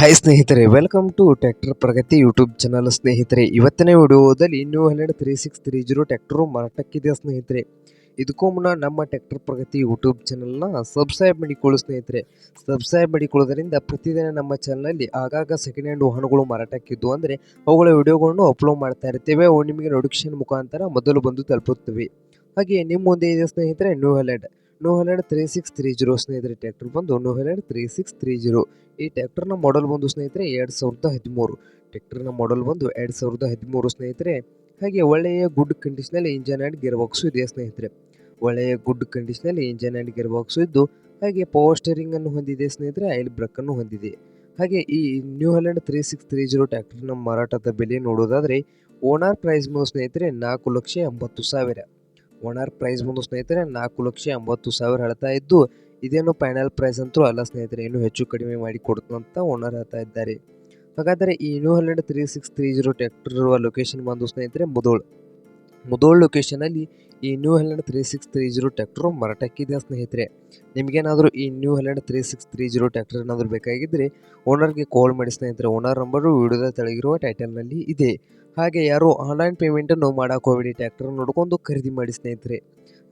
Hi ಸ್ನೇಹಿತರೆ welcome to tractor Pragati YouTube channel ಸ್ನೇಹಿತರೆ, ಇವತ್ತಿನ ವಿಡಿಯೋದಲ್ಲಿ New hundred three six three zero tractor ಮಾರಾಟಕ್ಕಿದೆ ಸ್ನೇಹಿತರೆ? ಇದಕ್ಕೂ ಮುನ್ನ ನಮ್ಮ ಟ್ರ್ಯಾಕ್ಟರ್ ಪ್ರಗತಿ ಯೂಟ್ಯೂಬ್ ಚಾನಲ್ನ ಸಬ್ಸ್ಕ್ರೈಬ್ ಮಾಡಿಕೊಳ್ಳು ಸ್ನೇಹಿತರೆ. ಸಬ್ಸ್ಕ್ರೈಬ್ ಮಾಡಿಕೊಳ್ಳೋದ್ರಿಂದ ಪ್ರತಿದಿನ ನಮ್ಮ ಚಾನಲಲ್ಲಿ ಆಗಾಗ ಸೆಕೆಂಡ್ ಹ್ಯಾಂಡ್ ವಾಹನಗಳು ಮಾರಾಟಕ್ಕಿದ್ದು ಅಂದರೆ ಅವುಗಳ ವಿಡಿಯೋಗಳನ್ನು ಅಪ್ಲೋಡ್ ಮಾಡ್ತಾ ಇರ್ತೇವೆ. ಅವು ನಿಮಗೆ ನೋಟಿಫಿಕೇಶನ್ ಮುಖಾಂತರ ಮೊದಲು ಬಂದು ತಲುಪುತ್ತವೆ. ಹಾಗೆ ನಿಮ್ಮ ಮುಂದೆ ಇದೆ ಸ್ನೇಹಿತರೆ New Holland New hundred three six three zero ಸ್ನೇಹಿತರೆ ಟ್ರ್ಯಾಕ್ಟರ್ ಬಂದು New hundred three six three zero. ಈ ಟ್ಯಾಕ್ಟರ್ನ ಮಾಡೆಲ್ ಬಂದು ಸ್ನೇಹಿತರೆ, ಎರಡು ಸಾವಿರದ ಹದಿಮೂರು. ಟ್ಯಾಕ್ಟರ್ನ ಮಾಡೆಲ್ ಬಂದು ಎರಡು ಸಾವಿರದ ಹದಿಮೂರು ಸ್ನೇಹಿತರೆ. ಹಾಗೆ ಒಳ್ಳೆಯ ಗುಡ್ ಕಂಡೀಷನಲ್ಲಿ ಇಂಜನ್ ಆ್ಯಂಡ್ ಗೇರ್ ಬಾಕ್ಸು ಇದೆ ಸ್ನೇಹಿತರೆ. ಒಳ್ಳೆಯ ಗುಡ್ ಕಂಡೀಷನಲ್ಲಿ ಇಂಜನ್ ಆ್ಯಂಡ್ ಗೇರ್ ಬಾಕ್ಸು ಇದ್ದು, ಹಾಗೆ ಪವರ್ ಸ್ಟೇರಿಂಗ್ ಅನ್ನು ಹೊಂದಿದೆ ಸ್ನೇಹಿತರೆ ಆಯಿಲ್ ಬ್ರೇಕ್ ಅನ್ನು ಹೊಂದಿದೆ. ಹಾಗೆ ಈ New Holland three six three zero ಟ್ಯಾಕ್ಟರ್ನ ಮಾರಾಟದ ಬೆಲೆ ನೋಡೋದಾದರೆ ಓನರ್ ಪ್ರೈಸ್ ಸ್ನೇಹಿತರೆ ನಾಲ್ಕು ಲಕ್ಷ ಎಂಬತ್ತು ಸಾವಿರ. ಓನರ್ ಪ್ರೈಸ್ ಬಂದು ಸ್ನೇಹಿತರೆ, ನಾಲ್ಕು ಲಕ್ಷ ಎಂಬತ್ತು ಸಾವಿರ ಹೇಳ್ತಾ ಇದ್ದು, ಇದೇನು ಫೈನಲ್ ಪ್ರೈಸ್ ಅಂತೂ ಅಲ್ಲ ಸ್ನೇಹಿತರೆ, ಇನ್ನೂ ಹೆಚ್ಚು ಕಡಿಮೆ ಮಾಡಿ ಕೊಡ್ತಂತ ಓನರ್ ಹೇಳ್ತಾ ಇದ್ದಾರೆ. ಹಾಗಾದರೆ ಈ New hundred three six three zero tractor ಇರುವ ಲೊಕೇಶನ್ ಬಂದು ಸ್ನೇಹಿತರೆ, ಮುದೋಳ್. ಮುದೋಳ್ ಲೊಕೇಶನಲ್ಲಿ ಈ New Holland three six three zero tractor ಮಾರಾಟಕ್ಕಿದೆ ಸ್ನೇಹಿತರೆ. ನಿಮಗೇನಾದರೂ ಈ New Holland three six three zero tractor ಏನಾದರೂ ಬೇಕಾಗಿದ್ದರೆ ಓನರ್ಗೆ ಕಾಲ್ ಮಾಡಿ ಸ್ನೇಹಿತರೆ. ಓನರ್ ನಂಬರು ವಿಡಿಯೋದ ತೆಳಗಿರುವ ಟೈಟಲ್ನಲ್ಲಿ ಇದೆ. ಹಾಗೆ ಯಾರು ಆನ್ಲೈನ್ ಪೇಮೆಂಟನ್ನು ಮಾಡೋಕೆ ಹೋಗಬೇಡಿ ಟ್ರ್ಯಾಕ್ಟರ್ ನೋಡ್ಕೊಂಡು ಖರೀದಿ ಮಾಡಿ ಸ್ನೇಹಿತರೆ.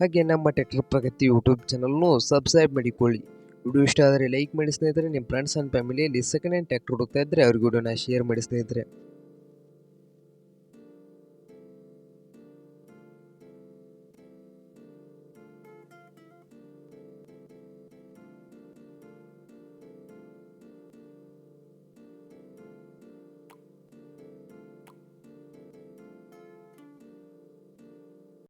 ಹಾಗೆ ನಮ್ಮ ಟ್ರ್ಯಾಕ್ಟರ್ ಪ್ರಗತಿ ಯೂಟ್ಯೂಬ್ ಚಾನಲ್ನು ಸಬ್ಸ್ಕ್ರೈಬ್ ಮಾಡಿಕೊಳ್ಳಿ. ವಿಡಿಯೋ ಇಷ್ಟ ಆದರೆ ಲೈಕ್ ಮಾಡಿ ಸ್ನೇಹಿತರೆ. ನಿಮ್ಮ ಫ್ರೆಂಡ್ಸ್ ಆ್ಯಂಡ್ ಫ್ಯಾಮಿಲಿಯಲ್ಲಿ ಸೆಕೆಂಡ್ ಹ್ಯಾಂಡ್ ಟ್ರ್ಯಾಕ್ಟರ್ ಹುಡುಕ್ತಾ ಇದ್ದರೆ ಅವ್ರಿಗೆ ವಿಡಿಯೋನ ಶೇರ್ ಮಾಡಿ ಸ್ನೇಹಿತರೆ.